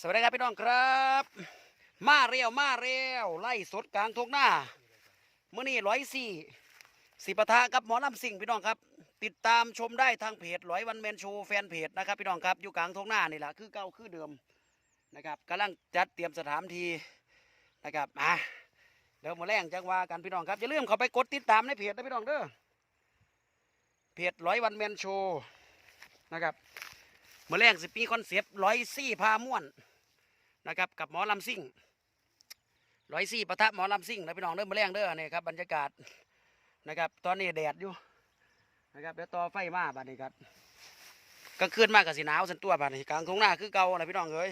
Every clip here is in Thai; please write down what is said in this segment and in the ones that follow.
สวัสดีครับพี่น้องครับ มาเร็วมาเร็วไล่สดกลางทงหน้าเมื่อนี้ร้อยสี่สิปะทะกับหมอลำสิงพี่น้องครับ ติดตามชมได้ทางเพจร้อยวันแมนโชว์แฟนเพจนะครับพี่น้องครับอยู่กลางทงหน้านี่แหละคือเก่าคือเดิมนะครับกำลังจัดเตรียมสถานที่นะครับอะเดี๋ยวมาแรงจังว่ากันพี่น้องครับอย่าลืมเข้าไปกดติดตามในเพจนะพี่น้องเด้อเพจร้อยวันแมนโชว์นะครับ เมื่อแรกสิปีคอนเซปต์ร้อยสี่พาม่วนนะครับกับหมอลำซิ่งร้อยสี่ปะทะหมอลำซิ่งนะพี่น้องเด้อเมื่อแรกเด้อเนี่ครับบรรยากาศนะครับ ตอนนี้แดดอยู่นะครับเดี๋ยวต่อไฟมาบัดนี้ครับกลางคืนมากกับสีหนาวสันตัวบัดนี้กลางทุ่งนาคือเก่านะพี่น้องเอ้ย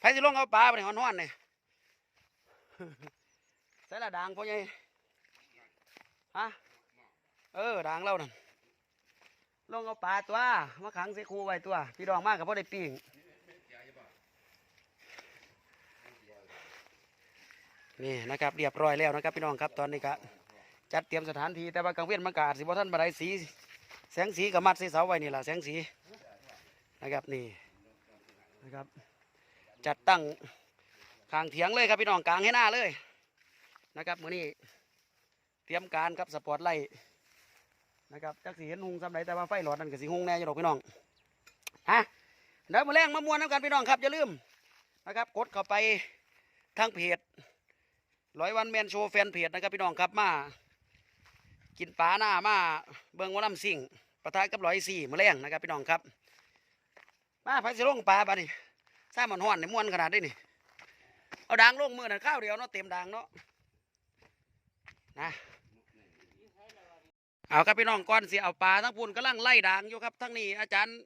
ไผสิลงเอาปลาบัดนี้ฮ้อนๆนี่ใส่ละด่างพ่อใหญ่ฮะเออด่างเรานั่น ลงเอาปลาตัวมาขังใส่คูไว้ตัว พี่ดองมากกับพ่อได้ปิ้งนี่นะครับเรียบร้อยแล้วนะครับพี่น้องครับตอนนี้ก็จัดเตรียมสถานที่แต่ว่ากลางเวียนมากาศสิบ่ท่านบันไดสี แสงสีกับมัดสีเสาไว้นี่แหละแสงสีนะครับนี่นะครับ จัดตั้งข้างเถียงเลยครับพี่น้องกลางให้หน้าเลยนะครับมื้อนี้เตรียมการครับสปอร์ตไลท์ นะครับจักสีเห็นหงซ้ำใดแต่ว่าไฟหลอดนั่นก็สีหงแน่อยู่ดอกพี่น้องฮะเดี๋ยวมาแรงมามวนน้ำกันพี่น้องครับอย่าลืมนะครับกดเข้าไปทางเพจร้อยวันแมนโชว์แฟนเพจนะครับพี่น้องครับมา กินปลาหน้ามาเบิ้งว่าลำสิ่งประทะกับร้อยสี่มาแรงนะครับพี่น้องครับ มาไฟสิลงปลาปะนี่ซ่างมันห้อนในม้วนขนาดนี้นี่เอาด่างลงมือนั่นข้าวเดียวเนาะเต็มด่างเนาะนะ เอาครับพี่น้องก่อนสิเอาปลาทั้งพุ่นกำลังไล่ด่างอยู่ครับทั้งนี้อาจารย์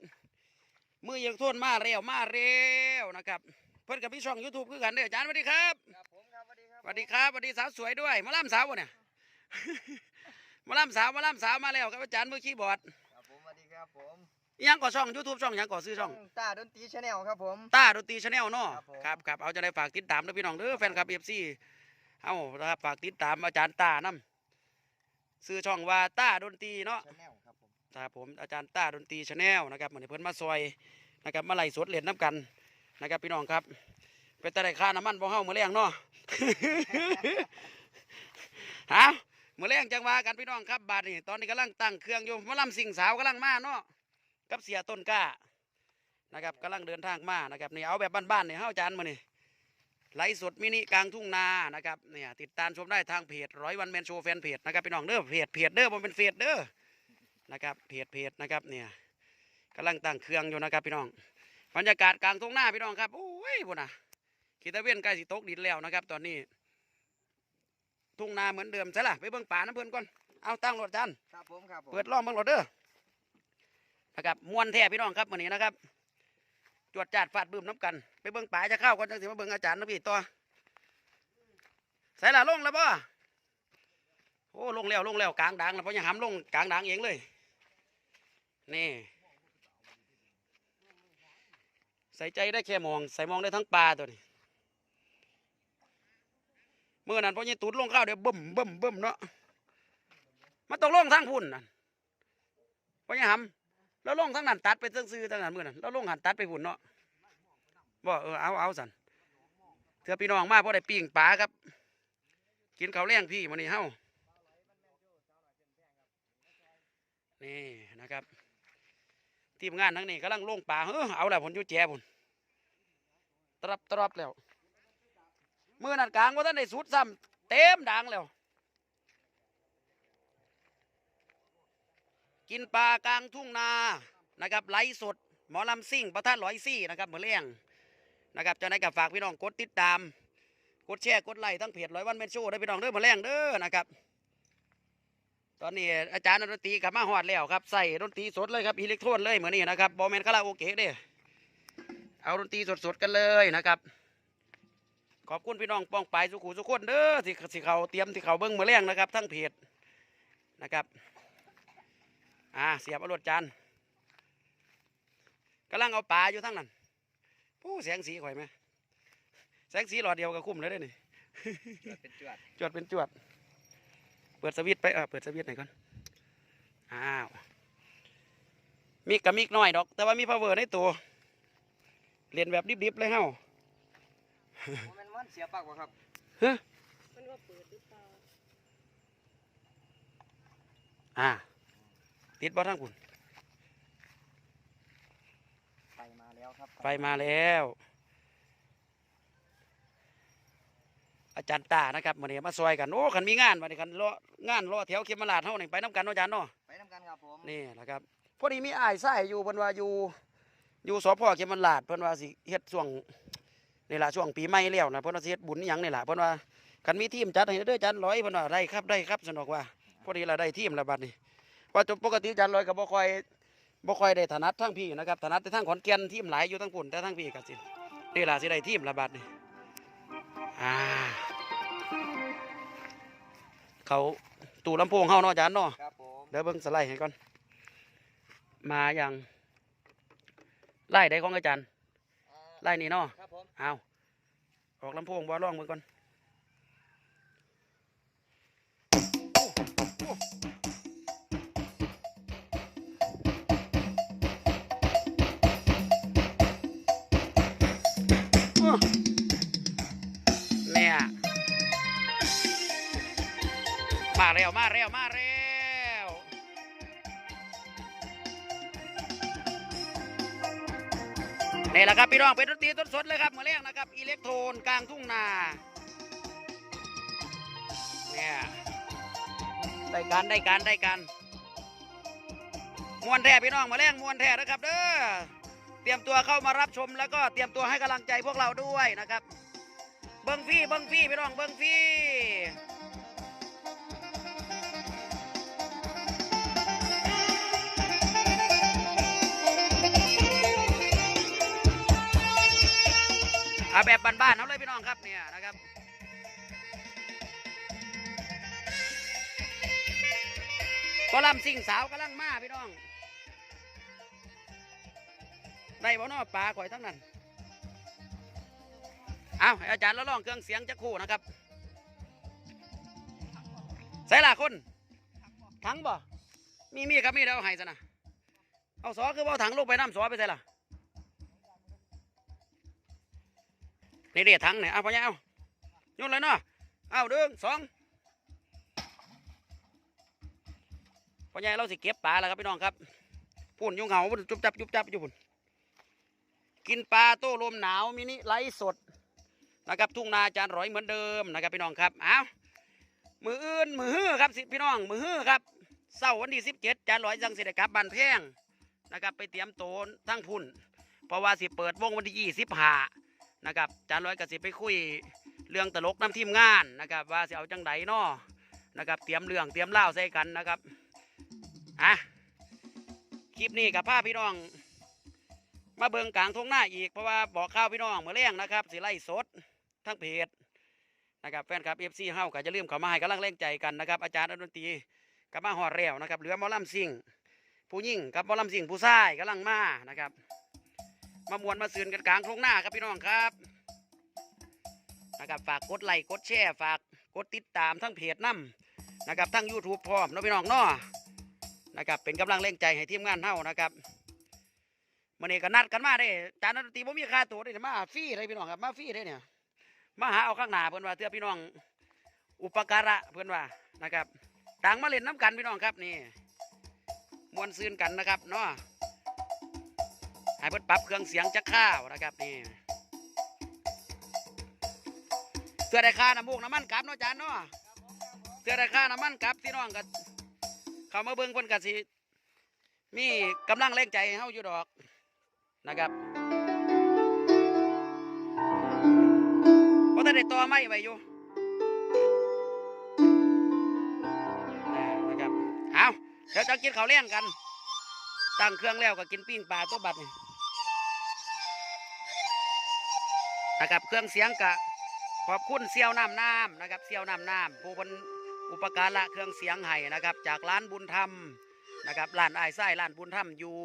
มือยังทุ่นมาเร็วมาเร็วนะครับ เพิ่นกับพี่ช่องยูทูบคือกันเด้ออาจารย์สวัสดีครับครับผมครับสวัสดีครับสวัสดีครับสวัสดีสาวสวยด้วยมาล่ำสาววะเนี่ยมาล่ำสาวมาล่ำสาวมาแล้วครับอาจารย์มือคีย์บอร์ดครับผมสวัสดีครับผมอิหยังก่อช่องยูทูบช่องอิหยังก่อซื้อช่องตาดนตรีชาแนลครับผมตาดนตรีชาแนลเนาะครับผมครับครับเอาจะได้ฝากติดตามนะพี่น้องเด้อแฟนคลับเอฟซีเอานะครับฝากติดตามอาจารย์ตานํ ซื้อช่องว่าตาดนตรีเนาะชาแนลครับผมครับผมอาจารย์ต้าดนตรีชาแนลนะครับเหมือนเพิ่นมาซอยนะครับมาไล่สดเล่นน้ำกันนะครับพี่น้องครับเป็นแต่ได้ค่าน้ำมันบ่เฮามื้อแรงเนาะ ฮะมื้อแรงจังว่ากันพี่น้องครับบาดนี้ตอนนี้กำลังตั้งเครื่องอยู่มาลำสิงสาวกำลังมาเนาะกับเสียต้นกล้านะครับกำลังเดินทางมานะครับนี่เอาแบบบ้านๆนี่เฮาอาจารย์มื้อนี้ ไลฟ์สดมินิกลางทุ่งนานะครับเนี่ยติดตามชมได้ทางเพจร้อยวันแมนโชว์แฟนเพจนะครับพี่น้องเด้อเพจเพจเด้อบ่เป็นเฟซเด้อนะครับเพจเพจนะครับเนี่ยกำลังตั้งเครื่องอยู่นะครับพี่น้องบรรยากาศกลางทุ่งนาพี่น้องครับโอ้ยบุญนะขีตะเวียนใกล้สิตกดินแล้วนะครับ ตอนนี้ ทุ่งนาเหมือนเดิมใช่ล่ะไปเบิ่งป่าน้ำเพื่อนก่อนเอาตั้งรถจันครับผมครับผมเปิดล้อมเบิ่งรถเด้อนะครับมวนแท้พี่น้องครับวันนี้นะครับ จวดจาดฟาดบึ้มน้ำกัน ไปเบิ่งป่าจะเข้าก่อนจังสิมาเบิ่งอาจารย์นะพี่ตัวใส่ละลงแล้วป่ะโอ้ลงแล้วลงแล้วกลางดังแล้วเพราะยังหำลงกลางดังเองเลยนี่ใส่ใจได้แค่มอง ใส่มองได้ทั้งปลาตัวนี้เมื่อนั้นเพอยี่ตูดลงข้าวเดี๋ยวบึ้มบึ้มบึ้มเนาะมันต้องลงทั้งพุ่นนั่นพอยี่หำ แล้วลงทั้งนั้นตัดไปทั้งซื้อทั้งนั้นเมื่อนั้นแล้วลงหันตัดไปพุ่นเนาะบ่เออเอาเอาสันเถื่อพี่น้องมาเพอได้ปิ้งปลาครับ กินข้าวแรงพี่มันนี่เฮ้านี่นะครับทีมงานทั้งนี้กำลังลงป่าเฮ้อเอาแล้วผลยุแจผลตรับตรับแล้วมือนัดกลางว่าท่านได้สุดซ้ำเต็มดังแล้ว กินปลากลางทุ่งนานะครับไลฟ์สดหมอลำซิ่งประท่านร้อยซี่นะครับเหมือนเลี้ยงนะครับจะได้กับฝากพี่น้องกดติดตาม กดแชร์กดไลค์ทั้งเพจร้อยวันเมนโชว์ได้พี่น้องเด้อเหมือเลี้ยงเด้อนะครับ ตอนนี้อาจารย์ดนตรีกลับมาฮอดแล้วครับใส่ดนตรีสดเลยครับอิเล็กทรนเลยเหมือนนี้นะครับบอแมนคาราโอเกะเด้เอาดนตรีสดๆกันเลยนะครับ ขอบคุณพี่น้องป้องปายสุขุสุขคนเด้อที่ที่เขาเตรียมที่เขาเบิ้งมาแรงนะครับ ทั้งเพจนะครับ อ่าเสียบเอารถจานกำลังเอาปลาอยู่ทั้งนั้นผู้แสงสีข่อยไหมแสงสีหลอดเดียวก็คุ้มเลยเด้อนี่เป็นจวดจวดเป็นจวด เปิดสวิตช์ไปเออเปิดสวิตช์หน่อยก่อนอ้าวมิกกับมิกน้อยดอก แต่ว่ามีพาวเวอร์ในตัวเรียนแบบดิบๆเลยเฮ้าผมเป็นมันเสียปากวะครับฮะมันว่าเปิดหรือเปล่าอ่า ติดบ่ทั้งคุณไฟมาแล้วครับไฟมาแล้ว อาจารย์ตานะครับมื้อนี้มาซอยกันโอ้คันมีงานบัดนี้คันรองานรอแถวเขมราชเฮานี่ไปนํกันเนาะอาจารย์เนาะไปน้ำกันครับผมนี่นะครับพอดีมีอ้ายไส้อยู่เพิ่นว่าอยู่อยู่สพเขมราชเพิ่นว่าสิเฮ็ดช่วงนี่ล่ะช่วงปีใหม่แล้วนะเพิ่นว่าสิเฮ็ดบุญอหยังนี่ล่ะเพิ่นว่าคันมีทีมจัดให้เด้ออาจารย์ร้อยเพิ่นว่าได้ครับได้ครับสนอกว่าพอดีเราได้ทีมแล้วบัดนี้ ว่าจปกติอาจารย์ร้อยก็บ่ค่อยบ่ค่อยได้ถนัดทั้งพี่นะครับถนัดแต่ทั้งขอนแก่นทีมหลายอยู่ทั้งพุ่นแต่ทั้งพี่ก็สินี่ล่ะสิได้ทีมแล้วบัดนี้อ่าเขาตู้ลำโพงเฮาเนาะอาจารย์เนาะครับผมเดี๋ยวเบิ่งสไลด์ให้ก่อน มาอย่างไล่ได้ของอาจารย์อ่าไล่นี่เนาะครับผมเอาออกลำโพงบ่ร้องเบิ่งก่อน เร็วมาเร็วมาเร็วนี่แหละครับพี่น้องเป็นดนตรีต้นสดเลยครับมาเรียกนะครับอิเล็กโทรนกลางทุ่งนาเนี่ยได้การได้การได้การมวนแท้พี่น้องมาเรียกมวนแท้นะครับเด้อเตรียมตัวเข้ามารับชมแล้วก็เตรียมตัวให้กำลังใจพวกเราด้วยนะครับ เบิ้งฟี่เบิ้งฟี่พี่น้องเบิ้งฟี่ เอาแบบบ้านๆเอาเลยพี่น้องครับเนี่ยนะครับกลำสิ่งสาวกำลังมาพี่น้องได้บ่เนาะปลาข่อยทั้งนั้นเอาอาจารย์แล้วลองเครื่องเสียงจะคู่นะครับใส่ละคนถังบ่ มีมีครับมีเดี๋ยวเอาให้ซะนะเอาสอคือเอาถังลูกไปน้ำสอไปใส่ละ นี่เดียถังเนี่ยเอาพอยังเอายนเลยเนาะเอาเดึงสองพอยังเราสิเก็บปลาแล้วครับพี่น้องครับปุ่นยุ่งเหงาปุ่นจุบจับจุบจับอยู่ปุ่นกินปลาโต้ลมหนาวมินิไลฟ์สดนะครับทุ่งนาจานร้อยเหมือนเดิมนะครับพี่น้องครับเอามืออื่นมือฮื้อครับสิพี่น้องมือฮื้อครับเสาร์วันที่สิบเจ็ดจานร้อยจังสิได้กลับบานแพงนะครับไปเตรียมโตนทั้งพุ่นเพราะว่าสิเปิดวงวันที่ยี่สิบห้า นะครับจานร้อยก็สิไปคุยเรื่องตลกน้ำทีมงานนะครับ ว่าสิเอาจังไดนาะนะครับ เตรียมเรื่องเตรียมเล่าใส่กันนะครับอะคลิปนี้กับภาพพี่น้อง มาเบิงกลางทงหน้าอีกเพราะว่าบอกข้าวพี่น้องเมื่อแรงนะครับสิไล่สดทั้งเพจนะครับแฟนคลับเอฟซีเฮาก็จะลืมเข้ามาให้กำลังแรงใจกันนะครับ อาจารย์ดนตรีกับมาหอดแล้วนะครับเหลือมอลำซิ่งผู้ยิ่งกับมอลำซิ่งผู้ชายกำลังมานะครับ มามวนมาซืนกันกลางทงหน้าครับพี่น้องครับนะครับฝากกดไลค์กดแชร์ฝากกดติดตามทั้งเพจน้ำนะครับทั้ง YouTube พร้อมเนาะพี่น้องเนาะนะครับเป็นกำลังแรงใจให้ทีมงานเฮานะครับมื่อนี้ก็นัดกันมาได้จารย์ดนตรีผมมีค่าตัวได้มาฟรีเลยพี่น้องครับมาฟรีได้เนี่ยมาหาเอาข้างหน้าเพื่อนว่าเตือพี่น้องอุปการะเพื่อนว่านะครับต่างมาเล่นน้ำกันพี่น้องครับนี่มวนซืนกันนะครับเนาะ ให้เพื่นปรับเครื่องเสียงจะข้าวนะครับนี่เพื่อได้ค่าน้ำมูกน้ำมันกลับเนาะจานเนาะเพื่อได้ค่าน้ำมันกลับพี่น้องกันเขามาเบิ่งเพิ่นกันสิมีกำลังแรงใจให้เฮาอยู่ดอกนะครับเพราะถ้าได้ต่อไม่ไว้อยู่นะครับเอาเดี๋ยวจะกินข้าวเลี้ยงกัน ตั้งเครื่องแล้วก็กินปิ้งปลาตัวบัดนี่ นะครับ เครื่องเสียงกะขอบคุณเซียวน้ำน้ำนะครับเซียวน้ำน้ำผู้คนอุปการะเครื่องเสียงให้นะครับ จากร้านบุญธรรมนะครับร้านไอ้ไส้ร้านบุญธรรมอยู่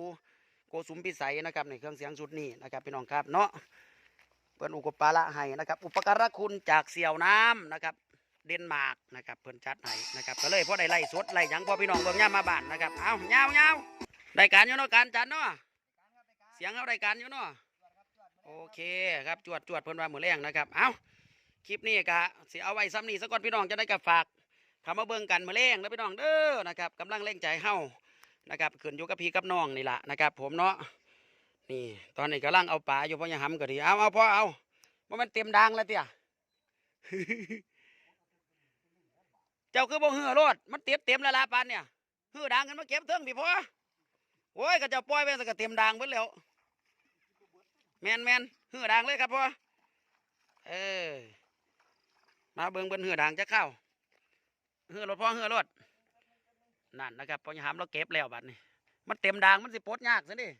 โกสุมพิสัยนะครับในเครื่องเสียงชุดนี้นะครับพี่น้องครับเนาะเพื่อนอุปการะให้นะครับ อุปการะคุณจากเสี่ยวน้ำนะครับเดนมาร์กนะครับเพื่อนจัดให้นะครับก็เลยพอได้ไล่สดไล่ยังพอพี่น้องเบิ่งย่ามมาบ้านนะครับเอาเงาเงาได้การอยู่เนาะการจัดเนาะเสียงเขาได้การอยู่เนาะ โอเคครับจวดจวดเพิ่นว่ามือแรงนะครับ เอาคลิปนี้กะสิเอาไว้ซ้ำนี้สักก่อนพี่น้องจะได้กับฝากเขามาเบิ่งกันมือแรงแล้วพี่น้องเด้อนะครับกำลังเร่งใจเฮานะครับขึ้นอยู่กับพี่กับน้องนี่แหละนะครับ ผมเนาะนี่ ตอนนี้กำลังเอาปลาอยู่พ่อยังหำก็ดีเอาเอาพ่อเอาว่ามันเต็มดังแล้วเตี้ยเจ้าคือบ่เหือรถมันเต็มเต็มแล้วล่ะปานเนี่ยหือดังกันมาเก็บเทิงพี่พ่อโอ้ยก็จะปล่อยไปสักก็เต็มดังเบิดแล้ว แมนแมนเหือดังเลยครับพ่อเออมาเบิ่งเบิ่งเหือดังจะเข้าเหือรถพ่อเหือรถนั่นนะครับพอหามเราเก็บแล้วบัดนี้ มันเต็มดังมันสิปดยากซะนี่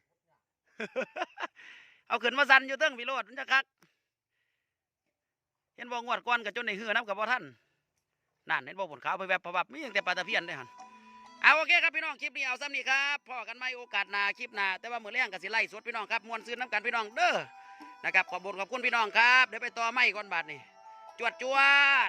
เอาขึ้นมาสันอยู่เติ้งพี่โรดมันจะคักเห็นบ่งวดก้อนกับจนในเหือน้ำกับพ่ท่านนั่นเห็นบ่ผลขาวไปแวบประบับมีอย่างแต่ปลาตะเพียนได้หัน เอาโอเคครับพี่น้องคลิปนี้เอาซ้ำนี่ครับพอกันไม่โอกาสหนาคลิปหนาแต่ว่ามือเลี้ยงกับสิไล่สดพี่น้องครับมวนซื้อน้ำกันพี่น้องเด้อนะครับขอบคุณขอบคุณพี่น้องครับเดี๋ยวไปต่อไม่ก่อนบาทนี่จวดจวด